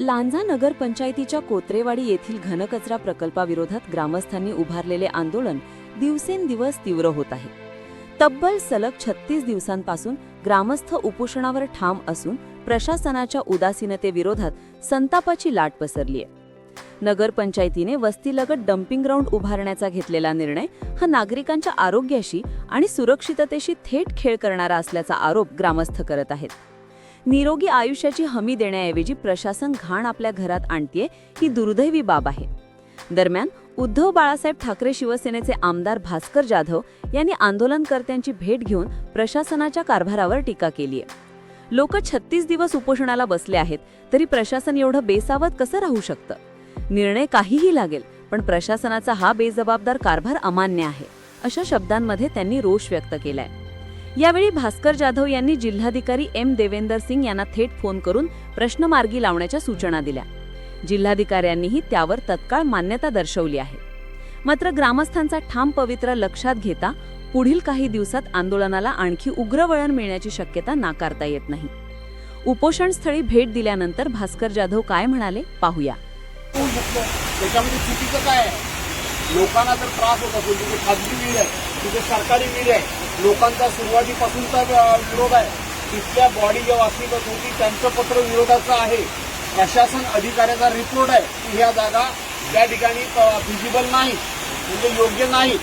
लांजा नगर पंचायतीच्या कोत्रेवाडी येथील घनकचरा प्रकल्पाविरोधात ग्रामस्थांनी उभारलेले आंदोलन दिवसेंदिवस तीव्र होत आहे. तब्बल सलग छत्तीस दिवसांपासून ग्रामस्थ उपोषणावर ठाम असून प्रशासनाच्या उदासीनतेविरोधात संतापाची लाट पसरली आहे नगरपंचायतीने वस्तीलगत डम्पिंग ग्राउंड उभारण्याचा घेतलेला निर्णय हा नागरिकांच्या आरोग्याशी आणि सुरक्षिततेशी थेट खेळ करणारा असल्याचा आरोप ग्रामस्थ करत आहेत. निरोगी आयुष्याची हमी देण्याऐवजी प्रशासन घाण आपल्या घरात आणतीये ही दुर्दैवी बाब आहे. दरम्यान उद्धव बाळासाहेब ठाकरे शिवसेनेचे आमदार भास्कर जाधव यांनी आंदोलनकर्त्यांची भेट घेऊन प्रशासनाच्या कारभारावर टीका केली आहे लोक छत्तीस दिवस उपोषणाला बसले आहेत तरी प्रशासन एवढं बेसावत कसं राहू शकतं? निर्णय काहीही लागेल पण प्रशासनाचा हा बेजबाबदार कारभार अमान्य आहे अशा शब्दांमध्ये त्यांनी रोष व्यक्त केलाय. यावेळी भास्कर जाधव यांनी जिल्हाधिकारी एम देवेंदर सिंग यांना थेट फोन करून प्रश्न मार्गी लावण्याच्या सूचना दिल्या. जिल्हाधिकाऱ्यांनीही त्यावर तत्काळ मान्यता दर्शवली आहे. मात्र ग्रामस्थांचा ठाम पवित्रा लक्षात घेता पुढील काही दिवसात आंदोलनाला आणखी उग्र वळण मिळण्याची शक्यता नाकारता येत नाही. उपोषणस्थळी भेट दिल्यानंतर भास्कर जाधव काय म्हणाले पाहूया. त्याच्यामध्ये चुकीचं काय लोकांना जर त्रास होत असेल खाजगी वेळ आहे. तिथे सरकारी वीर आहे. लोकांचा सुरुवातीपासूनचा विरोध आहे. तिथल्या बॉडी जेव्हा अस्तित्वात होती त्यांचं पत्र विरोधाचं आहे. प्रशासन अधिकाऱ्याचा रिपोर्ट आहे की ह्या जागा त्या ठिकाणी फिजिबल नाही म्हणजे योग्य नाही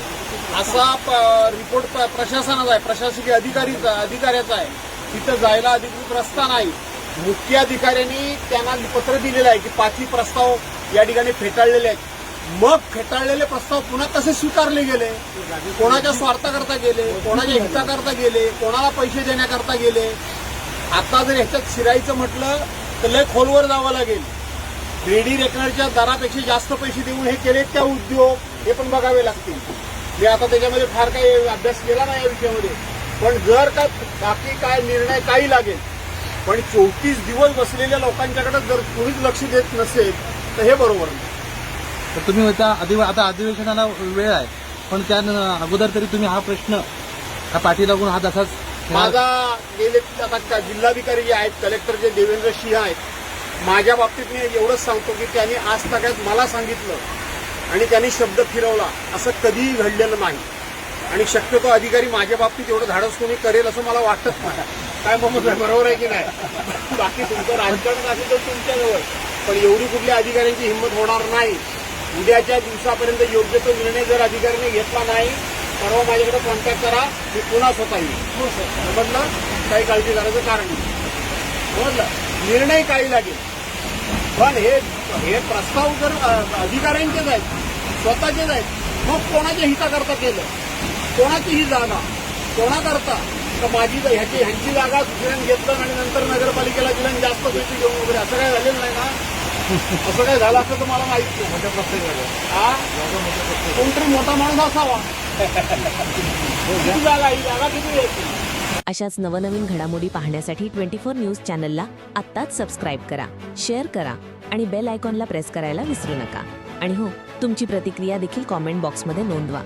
असा प- रिपोर्ट प्र- प्रशासनाचा आहे. प्रशासकीय अधिकारीचा अधिकाऱ्याचा आहे. तिथं जायला अधिकृत रस्ता नाही. मुख्य अधिकाऱ्यांनी त्यांना पत्र दिलेलं आहे की पाचवी प्रस्ताव या ठिकाणी फेटाळलेले आहेत. मग फेटाळलेले प्रस्ताव पुन्हा कसे स्वीकारले गेले? कोणाच्या स्वार्थाकरता गेले? कोणाच्या हिताकरता गेले? कोणाला पैसे देण्याकरता गेले? आता जर ह्याच्यात शिरायचं म्हटलं तर लय खोलवर जावं लागेल. रेडी रेकनरच्या दरापेक्षा जास्त पैसे देऊन हे केलेत त्या उद्योग हे पण बघावे लागतील. मी आता त्याच्यामध्ये फार काही अभ्यास केला नाही या विषयामध्ये. पण जर का बाकी काय निर्णय काही लागेल पण चौतीस दिवस बसलेल्या लोकांच्याकडे जर कोणीच लक्ष देत नसेल तर हे बरोबर नाही. तर तुम्ही होता अधिव आता अधिवेशनाला वेळ आहे. पण त्या अगोदर तरी तुम्ही हा प्रश्न हा पाठी लागून हा तसाच माझा गेले आता जिल्हाधिकारी जे आहेत कलेक्टर जे देवेंद्र सिंह आहेत माझ्या बाबतीत मी एवढंच सांगतो की त्यांनी आज तक्यात मला सांगितलं आणि त्यांनी शब्द फिरवला असं कधीही घडलेलं नाही. आणि शक्यतो अधिकारी माझ्या बाबतीत एवढं धाडस कोणी करेल असं मला वाटत नाही. काय मग बरोबर आहे की नाही? बाकी तुमचं राजकारण असेल तर तुमच्याजवळ. पण एवढी कुठल्या अधिकाऱ्यांची हिंमत होणार नाही. उद्याच्या दिवसापर्यंत योग्य तो निर्णय जर अधिकाऱ्याने घेतला नाही परवा माझ्याकडे कॉन्टॅक्ट करा मी पुन्हा स्वतः येईल समजलं? काही काळजी करायचं कारण नाही. समजलं? निर्णय काही लागेल. पण हे हे प्रस्ताव जर अधिकाऱ्यांचेच आहेत स्वतःचेच आहेत मग कोणाच्या हिताकरता केलं? कोणाची ही जागा? कोणाकरता? तर माझी ह्याची ह्यांची जागा दुसऱ्याने घेतलं आणि नंतर नगरपालिकेला दिलं आणि जास्त पैसे घेऊन वगैरे. असं काय झालेलं नाही ना? असं काय झालं असं तर मला माहीत नाही. मोठ्या हा? कोणतरी मोठा माणूस असावा. किती जागा ही जागा किती आहे अशाच नवनवीन घडामोडी पाहण्यासाठी ट्वेंटी फोर न्यूज चॅनलला आत्ताच सबस्क्राईब करा शेअर करा आणि बेल आयकॉनला प्रेस करायला विसरू नका. आणि हो तुमची प्रतिक्रिया देखील कॉमेंट बॉक्समध्ये नोंदवा.